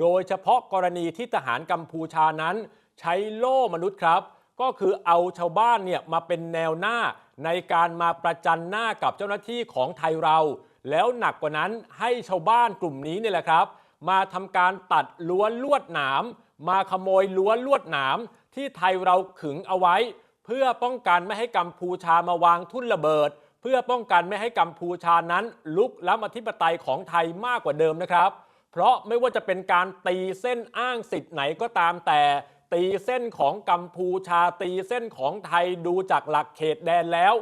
โดยเฉพาะกรณีที่ทหารกัมพูชานั้น ใช้โล่มนุษย์ครับ ก็คือเอาชาวบ้านเนี่ยมาเป็นแนวหน้าในการมาประจันหน้ากับเจ้าหน้าที่ของไทยเรา แล้วหนักกว่านั้นให้ชาวบ้านกลุ่มนี้เนี่ยแหละครับ มาทำการตัดล้วนลวดหนาม มาขโมยล้วนลวดหนาม ที่ไทยเราขึงเอาไว้ เพื่อป้องกันไม่ให้กัมพูชามาวางทุ่นระเบิด เพื่อป้องกันไม่ให้กัมพูชานั้น ลุกล้ำอธิปไตยของไทยมากกว่าเดิมนะครับ เพราะไม่ว่าจะเป็นการตีเส้นอ้างสิทธิ์ไหนก็ตามแต่ ตีเส้นของกัมพูชา ตีเส้นของไทยดูจากหลักเขตแดนแล้ว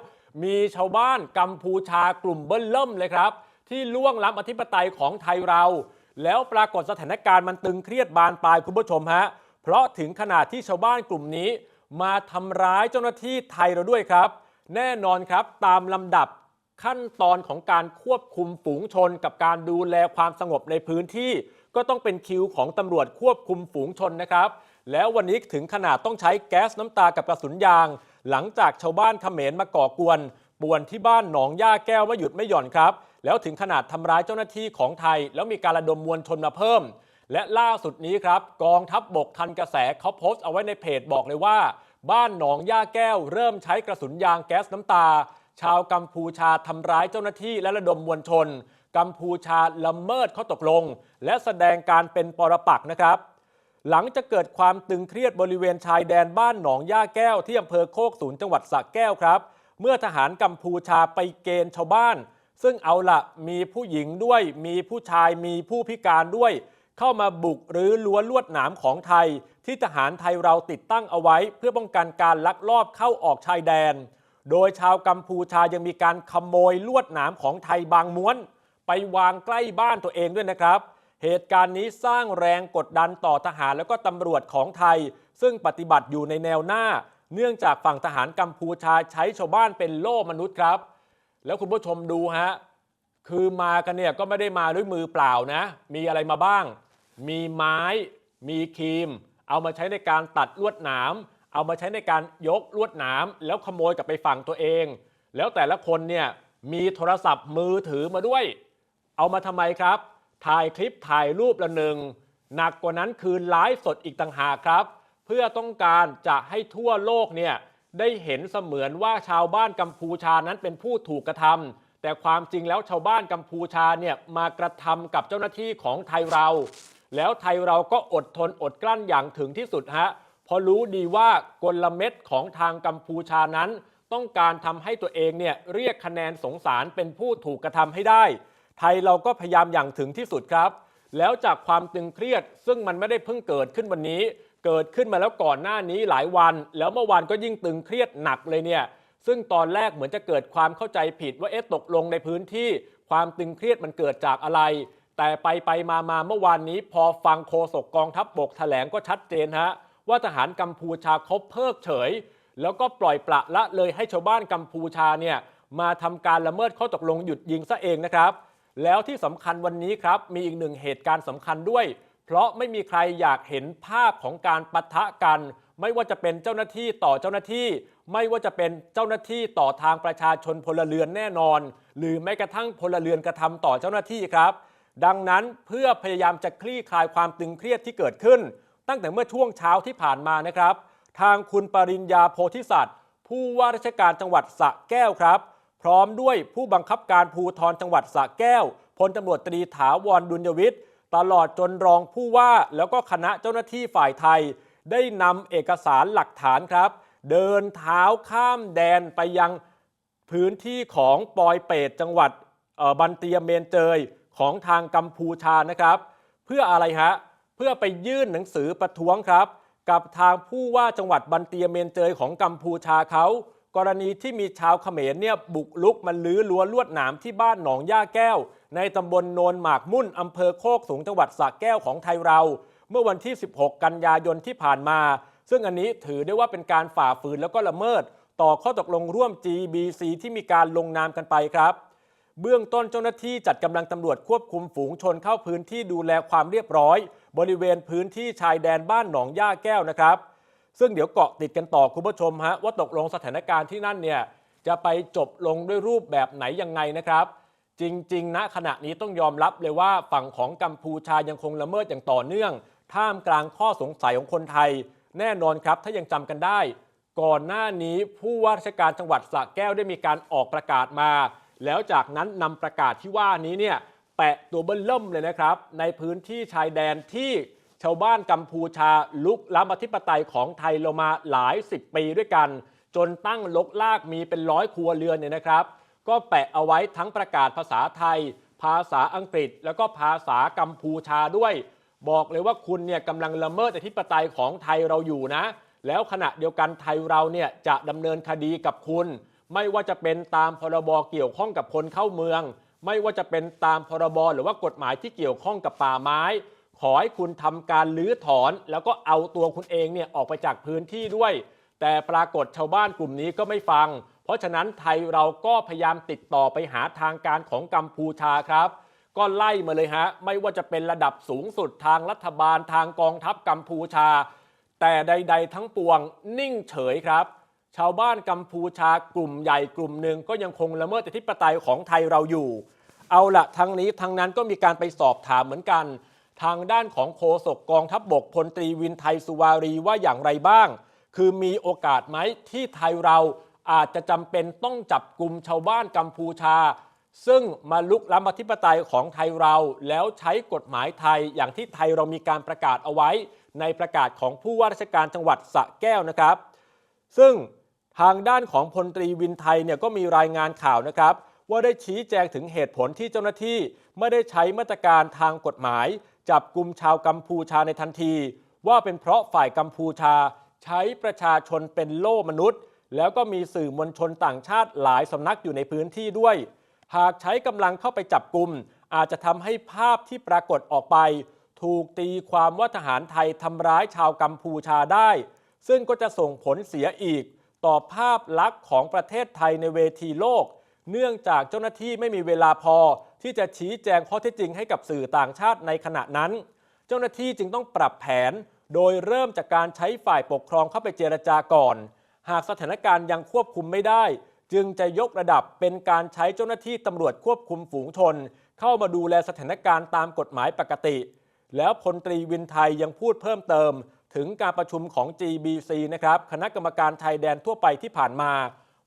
มีชาวบ้านกัมพูชากลุ่มเบิ้ลเริ่มเลยครับ ที่ล่วงล้ำอธิปไตยของไทยเรา แล้วปรากฏสถานการณ์มันตึงเครียดบานปลายคุณผู้ชมฮะเพราะถึงขนาดที่ชาวบ้านกลุ่มนี้ มาทำร้ายเจ้าหน้าที่ไทยเราด้วยครับ แน่นอนครับตามลำดับ ขั้นตอนของการควบคุมฝูงชน กับการดูแลความสงบในพื้นที่ ก็ต้องเป็นคิวของตำรวจควบคุมฝูงชนนะครับ แล้ววันนี้ถึงขนาดต้องใช้แก๊สน้ำตากับกระสุนยาง หลังจากชาวบ้านเขมรมาก่อกวนป่วนที่บ้านหนองย่าแก้วไม่หยุดไม่หย่อนครับ แล้วถึงขนาดทำร้ายเจ้าหน้าที่ของไทย แล้วมีการระดมมวลชนมาเพิ่ม และล่าสุดนี้ครับ กองทัพบบกทันกระแสเขาโพสต์เอาไว้ในเพจบอกเลยว่า บ้านหนองย่าแก้ว เริ่มใช้กระสุนยางแก๊สน้ำตา ชาวกัมพูชาทำร้ายเจ้าหน้าที่และระดมมวลชน กัมพูชาละเมิดข้อตกลง และแสดงการเป็นปรปักษ์นะครับ หลังจะเกิดความตึงเครียดบริเวณชายแดนบ้านหนองย่าแก้วที่อำเภอโคกสูนจังหวัดสระแก้วครับ เมื่อทหารกัมพูชาไปเกณฑ์ชาวบ้าน ซึ่งเอาละมีผู้หญิงด้วย มีผู้ชายมีผู้พิการด้วย เข้ามาบุกหรือล้วนลวดหนามของไทย ที่ทหารไทยเราติดตั้งเอาไว้ เพื่อป้องกันการลักลอบเข้าออกชายแดน โดยชาวกัมพูชายังมีการขโมยลวดหนามของไทยบางม้วน ไปวางใกล้บ้านตัวเองด้วยนะครับ เหตุการณ์นี้สร้างแรงกดดันต่อทหารแล้วก็ตำรวจของไทย ซึ่งปฏิบัติอยู่ในแนวหน้า เนื่องจากฝั่งทหารกัมพูชาใช้ชาวบ้านเป็นโล่มนุษย์ครับ แล้วคุณผู้ชมดูฮะคือมากันเนี่ยก็ไม่ได้มาด้วยมือเปล่านะ มีอะไรมาบ้าง มีไม้ มีครีม เอามาใช้ในการตัดลวดหนาม เอามาใช้ในการยกลวดหนามแล้วขโมยกลับไปฝั่งตัวเอง แล้วแต่ละคนเนี่ยมีโทรศัพท์มือถือมาด้วย เอามาทำไมครับ ถ่ายคลิปถ่ายรูปละหนึ่งหนักกว่านั้นคือไลฟ์สดอีกต่างหากครับ เพื่อต้องการจะให้ทั่วโลกเนี่ยได้เห็นเสมือนว่าชาวบ้านกัมพูชานั้นเป็นผู้ถูกกระทำแต่ความจริงแล้วชาวบ้านกัมพูชาเนี่ยมากระทำกับเจ้าหน้าที่ของไทยเรา แล้วไทยเราก็อดทนอดกลั้นอย่างถึงที่สุดฮะ เพราะรู้ดีว่ากลเม็ดของทางกัมพูชานั้น ต้องการทำให้ตัวเองเนี่ยเรียกคะแนนสงสารเป็นผู้ถูกกระทำให้ได้ ไทยเราก็พยายามอย่างถึงที่สุดครับ แล้วจากความตึงเครียด ซึ่งมันไม่ได้เพิ่งเกิดขึ้นวันนี้ เกิดขึ้นมาแล้วก่อนหน้านี้หลายวัน แล้วเมื่อวานก็ยิ่งตึงเครียดหนักเลยเนี่ยซึ่งตอนแรกเหมือนจะเกิดความเข้าใจผิดว่าเอ๊ะตกลงในพื้นที่ ความตึงเครียดมันเกิดจากอะไร แต่ไปไปมามาเมื่อวานนี้ พอฟังโฆษกกองทัพบบกแถลงก็ชัดเจนฮะ ว่าทหารกัมพูชาเขาเพิกเฉย แล้วก็ปล่อยปละละเลยให้ชาวบ้านกัมพูชาเนี่ยมาทำการละเมิดข้อตกลงหยุดยิงซะเองนะครับ แล้วที่สำคัญวันนี้ครับมีอีกหนึ่งเหตุการณ์สำคัญด้วย เพราะไม่มีใครอยากเห็นภาพของการปะทะกัน ไม่ว่าจะเป็นเจ้าหน้าที่ต่อเจ้าหน้าที่ ไม่ว่าจะเป็นเจ้าหน้าที่ต่อทางประชาชนพลเรือนแน่นอน หรือแม้กระทั่งพลเรือนกระทำต่อเจ้าหน้าที่ครับ ดังนั้นเพื่อพยายามจะคลี่คลายความตึงเครียดที่เกิดขึ้น ตั้งแต่เมื่อช่วงเช้าที่ผ่านมานะครับ ทางคุณปริญญาโพธิสัตว์ ผู้ว่าราชการจังหวัดสระแก้วครับ พร้อมด้วยผู้บังคับการภูธรจังหวัดสระแก้วพลตำรวจตรีถาวรดุลยวิทย์ ตลอดจนรองผู้ว่าแล้วก็คณะเจ้าหน้าที่ฝ่ายไทย ได้นำเอกสารหลักฐานครับ เดินเท้าข้ามแดนไปยังพื้นที่ของปอยเปตจังหวัดบันเตียเมนเจยของทางกัมพูชานะครับ เพื่ออะไรฮะ เพื่อไปยื่นหนังสือประท้วงครับ กับทางผู้ว่าจังหวัดบันเตียเมนเจยของกัมพูชาเขา กรณีที่มีชาวเขมรเนี่ยบุกลุกมาลื้อรั้วลวดหนามที่บ้านหนองย่าแก้ว ในตำบลโนนหมากมุ่นอำเภอโคกสูงจังหวัดสระแก้วของไทยเรา เมื่อวันที่ 16 กันยายนที่ผ่านมา ซึ่งอันนี้ถือได้ว่าเป็นการฝ่าฝืนแล้วก็ละเมิด ต่อข้อตกลงร่วม GBC ที่มีการลงนามกันไปครับเบื้องต้นเจ้าหน้าที่จัดกำลังตำรวจควบคุมฝูงชนเข้าพื้นที่ดูแลความเรียบร้อย บริเวณพื้นที่ชายแดนบ้านหนองย่าแก้วนะครับ ซึ่งเดี๋ยวเกาะติดกันต่อคุณผู้ชมฮะว่าตกลงสถานการณ์ที่นั่นเนี่ยจะไปจบลงด้วยรูปแบบไหนยังไงนะครับ จริงๆณขณะนี้ต้องยอมรับเลยว่าฝั่งของกัมพูชายังคงละเมิดอย่างต่อเนื่อง ท่ามกลางข้อสงสัยของคนไทย แน่นอนครับถ้ายังจำกันได้ ก่อนหน้านี้ผู้ว่าราชการจังหวัดสระแก้วได้มีการออกประกาศมา แล้วจากนั้นนำประกาศที่ว่านี้เนี่ย แปะตัวเบิ้ลเริ่มเลยนะครับ ในพื้นที่ชายแดนที่ชาวบ้านกัมพูชาลุกล้ำอธิปไตยของไทยเรามาหลายสิบปีด้วยกัน จนตั้งลกลากมีเป็นร้อยครัวเรือนเนี่ยนะครับ ก็แปะเอาไว้ทั้งประกาศภาษาไทย ภาษาอังกฤษ แล้วก็ภาษากัมพูชาด้วย บอกเลยว่าคุณเนี่ยกำลังละเมิดอธิปไตยของไทยเราอยู่นะ แล้วขณะเดียวกันไทยเราเนี่ยจะดำเนินคดีกับคุณ ไม่ว่าจะเป็นตามพรบเกี่ยวข้องกับคนเข้าเมือง ไม่ว่าจะเป็นตามพรบหรือว่ากฎหมายที่เกี่ยวข้องกับป่าไม้ ขอให้คุณทำการลื้อถอน แล้วก็เอาตัวคุณเองเนี่ยออกไปจากพื้นที่ด้วย แต่ปรากฏชาวบ้านกลุ่มนี้ก็ไม่ฟัง เพราะฉะนั้นไทยเราก็พยายามติดต่อไปหาทางการของกัมพูชาครับ ก็ไล่มาเลยฮะ ไม่ว่าจะเป็นระดับสูงสุดทางรัฐบาลทางกองทัพกัมพูชา แต่ใด ๆ ทั้งปวงนิ่งเฉยครับชาวบ้านกัมพูชากลุ่มใหญ่กลุ่มหนึ่งก็ยังคงละเมิดอธิปไตยของไทยเราอยู่ เอาละทั้งนี้ทั้งนั้นก็มีการไปสอบถามเหมือนกัน ทางด้านของโฆษกกองทัพบบกพลตรีวินไทยสุวารีว่าอย่างไรบ้าง คือมีโอกาสไหมที่ไทยเราอาจจะจำเป็นต้องจับกลุ่มชาวบ้านกัมพูชา ซึ่งมาลุกล้ำอธิปไตยของไทยเราแล้วใช้กฎหมายไทยอย่างที่ไทยเรามีการประกาศเอาไว้ ในประกาศของผู้ว่าราชการจังหวัดสระแก้วนะครับ ซึ่งทางด้านของพลตรีวินไทยเนี่ยก็มีรายงานข่าวนะครับ ว่าได้ชี้แจงถึงเหตุผลที่เจ้าหน้าที่ ไม่ได้ใช้มาตรการทางกฎหมาย จับกลุ่มชาวกัมพูชาในทันที ว่าเป็นเพราะฝ่ายกัมพูชา ใช้ประชาชนเป็นโล่มนุษย์ แล้วก็มีสื่อมวลชนต่างชาติหลายสำนักอยู่ในพื้นที่ด้วย หากใช้กำลังเข้าไปจับกลุ่มอาจจะทำให้ภาพที่ปรากฏออกไป ถูกตีความว่าทหารไทยทำร้ายชาวกัมพูชาได้ ซึ่งก็จะส่งผลเสียอีก ต่อภาพลักษณ์ของประเทศไทยในเวทีโลก เนื่องจากเจ้าหน้าที่ไม่มีเวลาพอ ที่จะชี้แจงข้อเท็จจริงให้กับสื่อต่างชาติในขณะนั้น เจ้าหน้าที่จึงต้องปรับแผน โดยเริ่มจากการใช้ฝ่ายปกครองเข้าไปเจรจาก่อน หากสถานการณ์ยังควบคุมไม่ได้ จึงจะยกระดับเป็นการใช้เจ้าหน้าที่ตำรวจควบคุมฝูงชน เข้ามาดูแลสถานการณ์ตามกฎหมายปกติ แล้วพลตรีวินไทยยังพูดเพิ่มเติม ถึงการประชุมของ GBC นะครับคณะกรรมการชายแดนทั่วไปที่ผ่านมา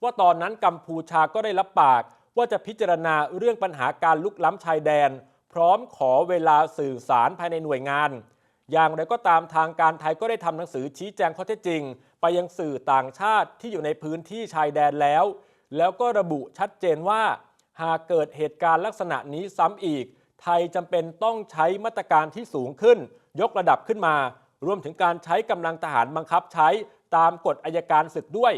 ว่าตอนนั้นกัมพูชาก็ได้รับปาก ว่าจะพิจารณาเรื่องปัญหาการลุกล้ำชายแดน พร้อมขอเวลาสื่อสารภายในหน่วยงาน อย่างไรก็ตามทางการไทยก็ได้ทำหนังสือชี้แจงข้อเท็จจริง ไปยังสื่อต่างชาติที่อยู่ในพื้นที่ชายแดนแล้ว แล้วก็ระบุชัดเจนว่า หากเกิดเหตุการณ์ลักษณะนี้ซ้ำอีก ไทยจำเป็นต้องใช้มาตรการที่สูงขึ้น ยกระดับขึ้นมา รวมถึงการใช้กำลังทหารบังคับใช้ตามกฎอายการศึกด้วย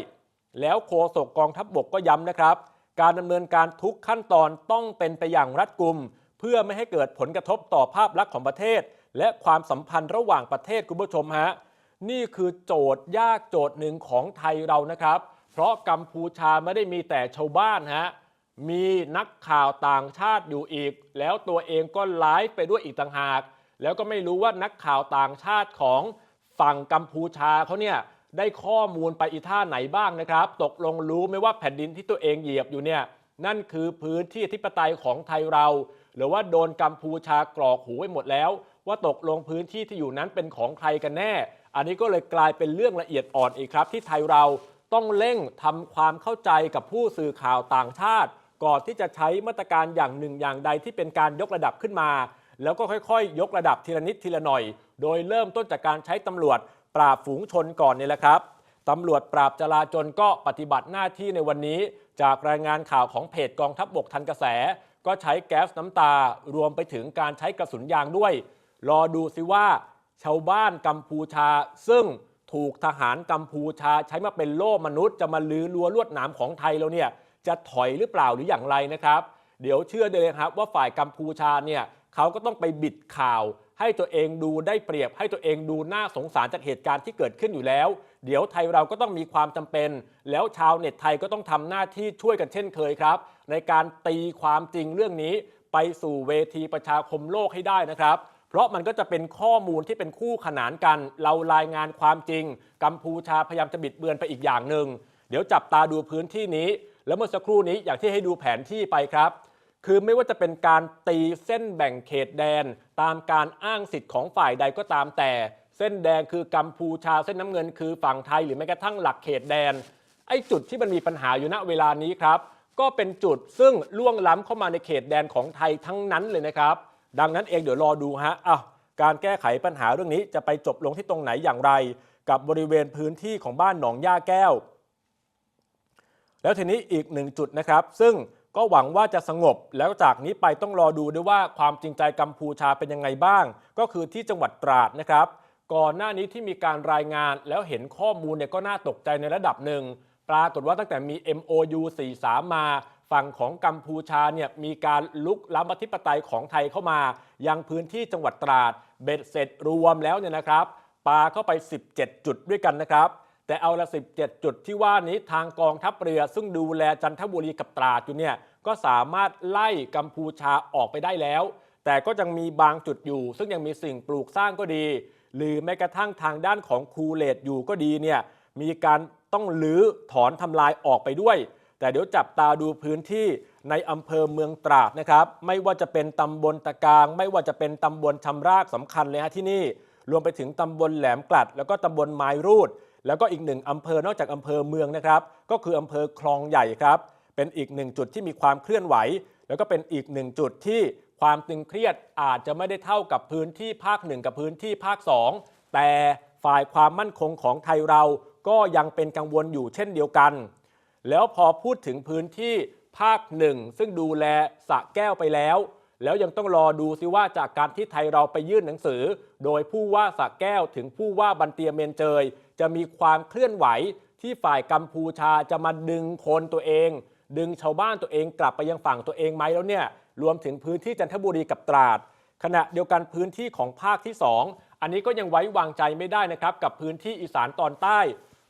แล้วโฆษกกองทัพบบกก็ย้ำนะครับ การดำเนินการทุกขั้นตอนต้องเป็นไปอย่างรัดกุม เพื่อไม่ให้เกิดผลกระทบต่อภาพลักษณ์ของประเทศ และความสัมพันธ์ระหว่างประเทศคุณผู้ชมฮะนี่คือโจทย์ยากโจทย์หนึ่งของไทยเรานะครับ เพราะกัมพูชาไม่ได้มีแต่ชาวบ้านฮะมีนักข่าวต่างชาติอยู่อีก แล้วตัวเองก็ไลฟ์ไปด้วยอีกต่างหาก แล้วก็ไม่รู้ว่านักข่าวต่างชาติของฝั่งกัมพูชาเขาเนี่ย ได้ข้อมูลไปอีท่าไหนบ้างนะครับ ตกลงรู้ไหมว่าแผ่นดินที่ตัวเองเหยียบอยู่เนี่ยนั่นคือพื้นที่อธิปไตยของไทยเรา หรือว่าโดนกัมพูชากรอกหูไว้หมดแล้ว ว่าตกลงพื้นที่ที่อยู่นั้นเป็นของใครกันแน่ อันนี้ก็เลยกลายเป็นเรื่องละเอียดอ่อนอีกครับ ที่ไทยเราต้องเร่งทำความเข้าใจกับผู้สื่อข่าวต่างชาติ ก่อนที่จะใช้มาตรการอย่างหนึ่งอย่างใดที่เป็นการยกระดับขึ้นมา แล้วก็ค่อยๆ ยกระดับทีละนิดทีละหน่อย โดยเริ่มต้นจากการใช้ตำรวจ ปราบฝูงชนก่อนนี่แหละครับตำรวจปราบจราจรก็ปฏิบัติหน้าที่ในวันนี้ จากรายงานข่าวของเพจกองทัพบบกทันกระแส ก็ใช้แก๊สน้ำตารวมไปถึงการใช้กระสุนยางด้วย รอดูซิว่า ชาวบ้านกัมพูชา ซึ่งถูกทหารกัมพูชาใช้มาเป็นโล่มนุษย์จะมาลื้อรั้วลวดหนามของไทยเราเนี่ยจะถอยหรือเปล่าหรืออย่างไรนะครับ เดี๋ยวเชื่อเลยครับว่าฝ่ายกัมพูชาเนี่ยเขาก็ต้องไปบิดข่าว ให้ตัวเองดูได้เปรียบ ให้ตัวเองดูน่าสงสารจากเหตุการณ์ที่เกิดขึ้นอยู่แล้ว เดี๋ยวไทยเราก็ต้องมีความจำเป็น แล้วชาวเน็ตไทยก็ต้องทำหน้าที่ช่วยกันเช่นเคยครับ ในการตีความจริงเรื่องนี้ ไปสู่เวทีประชาคมโลกให้ได้นะครับเพราะมันก็จะเป็นข้อมูลที่เป็นคู่ขนานกัน เรารายงานความจริง กัมพูชาพยายามจะบิดเบือนไปอีกอย่างหนึ่ง เดี๋ยวจับตาดูพื้นที่นี้ แล้วเมื่อสักครู่นี้อย่างที่ให้ดูแผนที่ไปครับ คือไม่ว่าจะเป็นการตีเส้นแบ่งเขตแดน ตามการอ้างสิทธิ์ของฝ่ายใดก็ตามแต่ เส้นแดงคือกัมพูชาเส้นน้ำเงินคือฝั่งไทยหรือแม้กระทั่งหลักเขตแดน ไอ้จุดที่มันมีปัญหาอยู่ณเวลานี้ครับ ก็เป็นจุดซึ่งล่วงล้ำเข้ามาในเขตแดนของไทยทั้งนั้นเลยนะครับ ดังนั้นเองเดี๋ยวรอดูฮะอ้าวการแก้ไขปัญหาเรื่องนี้จะไปจบลงที่ตรงไหนอย่างไร กับบริเวณพื้นที่ของบ้านหนองย่าแก้ว แล้วทีนี้อีกหนึ่งจุดนะครับ ซึ่ง ก็หวังว่าจะสงบแล้วจากนี้ไปต้องรอดูด้วยว่าความจริงใจกัมพูชาเป็นยังไงบ้าง ก็คือที่จังหวัดตราดนะครับ ก่อนหน้านี้ที่มีการรายงานแล้วเห็นข้อมูลเนี่ยก็น่าตกใจในระดับหนึ่ง ปรากฏว่าตั้งแต่มี MOU 43 มาฝั่งของกัมพูชาเนี่ยมีการลุกล้ำอธิปไตยของไทยเข้ามา ยังพื้นที่จังหวัดตราดเบ็ดเสร็จรวมแล้วเนี่ยนะครับปาเข้าไป 17 จุดด้วยกันนะครับ แต่เอาละ 17 จุดที่ว่านี้ทางกองทัพเรือ ซึ่งดูแลจันทบุรีกับตราดอยู่เนี่ยก็สามารถไล่กัมพูชาออกไปได้แล้ว แต่ก็ยังมีบางจุดอยู่ ซึ่งยังมีสิ่งปลูกสร้างก็ดี หรือแม้กระทั่งทางด้านของคูเลตอยู่ก็ดีเนี่ยมีการต้องลื้อถอนทำลายออกไปด้วย แต่เดี๋ยวจับตาดูพื้นที่ในอำเภอเมืองตราดนะครับ ไม่ว่าจะเป็นตำบลตะกาง ไม่ว่าจะเป็นตำบลชำรากสำคัญเลยฮะที่นี่ รวมไปถึงตำบลแหลมกลัด แล้วก็ตำบลไม้รูด แล้วก็อีกหนึ่งอำเภอนอกจากอำเภอเมืองนะครับ ก็คืออำเภอคลองใหญ่ครับ เป็นอีกหนึ่งจุดที่มีความเคลื่อนไหว แล้วก็เป็นอีกหนึ่งจุดที่ความตึงเครียดอาจจะไม่ได้เท่ากับพื้นที่ภาคหนึ่งกับพื้นที่ภาคสองแต่ฝ่ายความมั่นคงของไทยเราก็ยังเป็นกังวลอยู่เช่นเดียวกัน แล้วพอพูดถึงพื้นที่ภาคหนึ่งซึ่งดูแลสะแก้วไปแล้ว แล้วยังต้องรอดูซิว่าจากการที่ไทยเราไปยื่นหนังสือ โดยผู้ว่าสระแก้วถึงผู้ว่าบันเตียเมนเจย จะมีความเคลื่อนไหวที่ฝ่ายกัมพูชาจะมาดึงคนตัวเอง ดึงชาวบ้านตัวเองกลับไปยังฝั่งตัวเองไหมแล้วเนี่ยรวมถึงพื้นที่จันทบุรีกับตราด ขณะเดียวกันพื้นที่ของภาคที่ 2 อันนี้ก็ยังไว้วางใจไม่ได้นะครับกับพื้นที่อีสานตอนใต้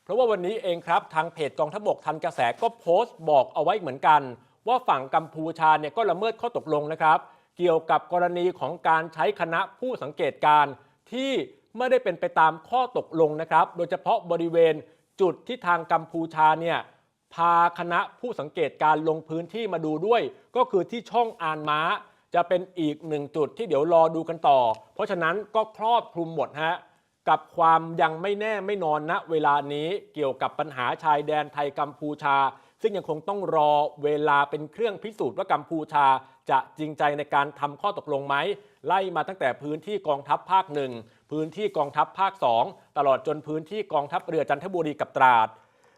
เพราะว่าวันนี้เองครับทางเพจกองทัพบกทันกระแสก็โพสต์บอกเอาไว้เหมือนกัน ว่าฝั่งกัมพูชาเนี่ยก็ละเมิดข้อตกลงนะครับ เกี่ยวกับกรณีของการใช้คณะผู้สังเกตการ์ที่ไม่ได้เป็นไปตามข้อตกลงนะครับ โดยเฉพาะบริเวณจุดที่ทางกัมพูชาเนี่ยพาคณะผู้สังเกตการ์ลงพื้นที่มาดูด้วย ก็คือที่ช่องอานม้า จะเป็นอีกหนึ่งจุดที่เดี๋ยวรอดูกันต่อ เพราะฉะนั้นก็ครอบคลุมหมดฮะ กับความยังไม่แน่ไม่นอนณเวลานี้เกี่ยวกับปัญหาชายแดนไทยกัมพูชา ซึ่งยังคงต้องรอเวลาเป็นเครื่องพิสูจน์ว่ากัมพูชา จะจริงใจในการทำข้อตกลงไหมไล่มาตั้งแต่พื้นที่กองทัพภาคหนึ่งพื้นที่กองทัพภาค 2 ตลอดจนพื้นที่กองทัพเรือจันทบุรีกับตราด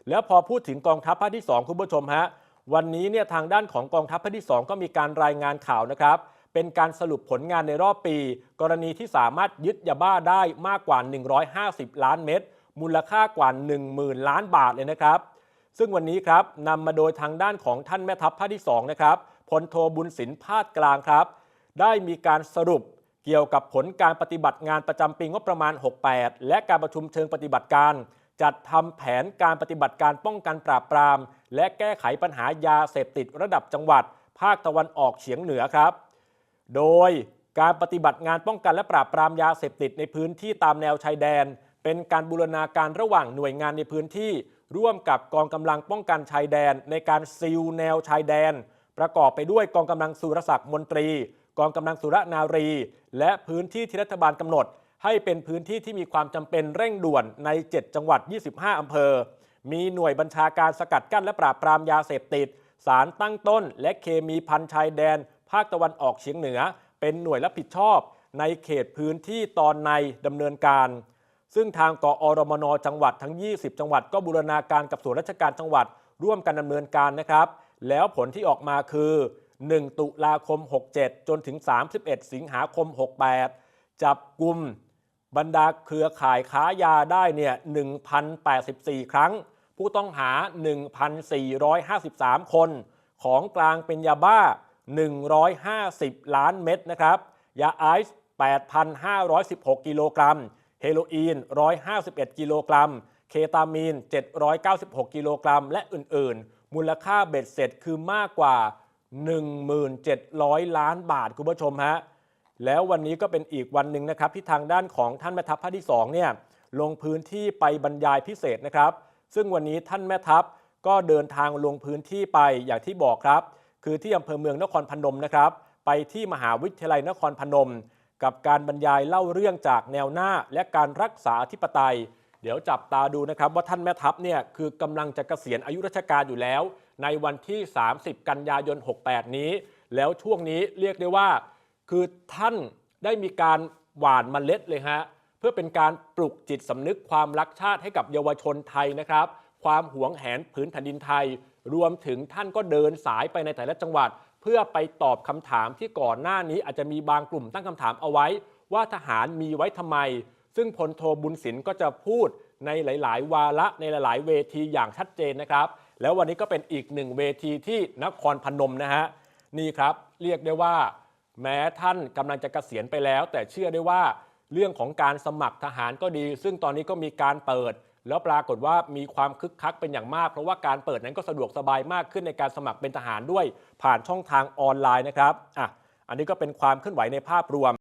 แล้วพอพูดถึงกองทัพภาคที่ 2 คุณผู้ชมฮะวันนี้เนี่ยทางด้านของกองทัพภาคที่ 2 ก็มีการรายงานข่าวนะครับ เป็นการสรุปผลงานในรอบปี กรณีที่สามารถยึดยาบ้าได้มากกว่า 150 ล้านเม็ดมูลค่ากว่า 10,000 ล้านบาทเลยนะครับ ซึ่งวันนี้ครับนำมาโดยทางด้านของท่านแม่ทัพภาคที่2นะครับพลโทบุญสินพาดกลางครับ ได้มีการสรุปเกี่ยวกับผลการปฏิบัติงานประจำปีงบประมาณ 68 และการประชุมเชิงปฏิบัติการ จัดทำแผนการปฏิบัติการป้องกันปราบปราม และแก้ไขปัญหายาเสพติดระดับจังหวัด ภาคตะวันออกเฉียงเหนือครับ โดยการปฏิบัติงานป้องกันและปราบปรามยาเสพติดในพื้นที่ตามแนวชายแดน เป็นการบูรณาการระหว่างหน่วยงานในพื้นที่ ร่วมกับกองกำลังป้องกันชายแดน ในการซีลแนวชายแดน ประกอบไปด้วยกองกำลังสุรศักดิ์มนตรี กองกำลังสุรนารี และพื้นที่ที่รัฐบาลกำหนด ให้เป็นพื้นที่ที่มีความจำเป็นเร่งด่วนใน 7 จังหวัด 25อำเภอ มีหน่วยบัญชาการสกัดกั้นและปราบปรามยาเสพติดสารตั้งต้น และเคมีพันชายแดน ภาคตะวันออกเฉียงเหนือ เป็นหน่วยรับผิดชอบ ในเขตพื้นที่ตอนในดำเนินการ ซึ่งทางกอรมนจังหวัดทั้ง 20 จังหวัดก็บูรณาการกับส่วนราชการจังหวัด ร่วมกันดำเนินการนะครับ แล้วผลที่ออกมาคือ 1 ตุลาคม 67 จนถึง 31 สิงหาคม 68 จับกลุ่มบรรดาเครือข่ายค้ายาได้เนี่ย1,084 ครั้ง ผู้ต้องหา 1,453 คน ของกลางเป็นยาบ้า 150 ล้านเม็ดนะครับ ยาไอซ์ 8,516 กิโลกรัม เฮโรอีน 151 กิโลกรัม เคตามีน 796 กิโลกรัม และอื่น ๆ มูลค่าเบ็ดเสร็จคือมากกว่า 1,700 ล้านบาทคุณผู้ชมฮะ แล้ววันนี้ก็เป็นอีกวันหนึ่งนะครับ ที่ทางด้านของท่านแม่ทัพภาคที่ 2 เนี่ยลงพื้นที่ไปบรรยายพิเศษนะครับ ซึ่งวันนี้ท่านแม่ทัพก็เดินทางลงพื้นที่ไปอย่างที่บอกครับ คือที่อำเภอเมืองนครพนมนะครับ ไปที่มหาวิทยาลัยนครพนม กับการบรรยายเล่าเรื่องจากแนวหน้าและการรักษาอธิปไตย เดี๋ยวจับตาดูนะครับว่าท่านแม่ทัพเนี่ยคือกำลังจะเกษียณอายุราชการอยู่แล้ว ในวันที่ 30 กันยายน 68 นี้ แล้วช่วงนี้เรียกได้ว่า คือท่านได้มีการหว่านมเมล็ดเลยฮะเพื่อเป็นการปลุกจิตสำนึกความรักชาติให้กับเยาวชนไทยนะครับ ความหวงแหนผืนแผ่นดินไทย รวมถึงท่านก็เดินสายไปในแต่ละจังหวัด เพื่อไปตอบคำถามที่ก่อนหน้านี้อาจจะมีบางกลุ่มตั้งคำถามเอาไว้ ว่าทหารมีไว้ทำไม ซึ่งพลโทบุญสินก็จะพูดในหลาย ๆ วาระในหลาย ๆ เวทีอย่างชัดเจนนะครับ แล้ววันนี้ก็เป็นอีกหนึ่งเวทีที่นครพนมนะฮะนี่ครับเรียกได้ว่า แม้ท่านกำลังจะเกษียณไปแล้ว แต่เชื่อได้ว่าเรื่องของการสมัครทหารก็ดี ซึ่งตอนนี้ก็มีการเปิด แล้วปรากฏว่ามีความคึกคักเป็นอย่างมาก เพราะว่าการเปิดนั้นก็สะดวกสบายมากขึ้นในการสมัครเป็นทหารด้วย ผ่านช่องทางออนไลน์นะครับอะอันนี้ก็เป็นความเคลื่อนไหวในภาพรวม